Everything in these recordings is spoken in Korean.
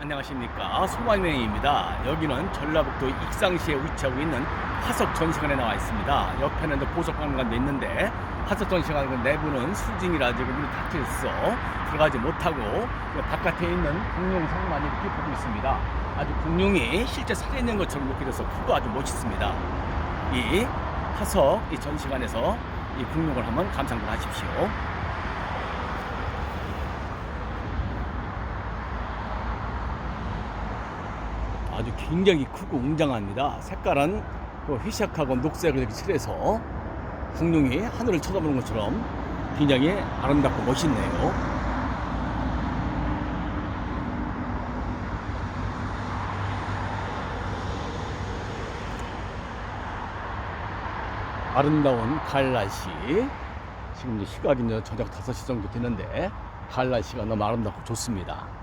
안녕하십니까. 소만명입니다. 여기는 전라북도 익상시에 위치하고 있는 화석 전시관에 나와 있습니다. 옆에는 또 보석박물관도 있는데 화석 전시관 그 내부는 수징이라 지금 문이 닫혀 있어 들어가지 못하고 그 바깥에 있는 공룡상만 이렇게 보고 있습니다. 아주 공룡이 실제 살아있는 것처럼 느껴져서 크고 아주 멋있습니다. 이 화석 이 전시관에서 이 공룡을 한번 감상을 하십시오 아주 굉장히 크고 웅장합니다. 색깔은 그 회색하고 녹색을 칠해서 공룡이 하늘을 쳐다보는 것처럼 굉장히 아름답고 멋있네요. 아름다운 가을 날씨. 지금 시각이 저녁 5시 정도 되는데 가을 날씨가 너무 아름답고 좋습니다.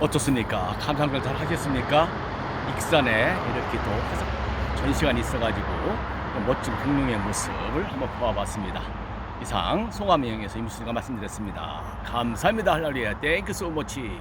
어떻습니까? 감상을 잘 하셨습니까? 익산에 이렇게 또 화석 전시관이 있어가지고 또 멋진 공룡의 모습을 한번 보아봤습니다. 이상 송암영에서 임수가 말씀드렸습니다. 감사합니다. 할렐루야. 땡큐 소머치.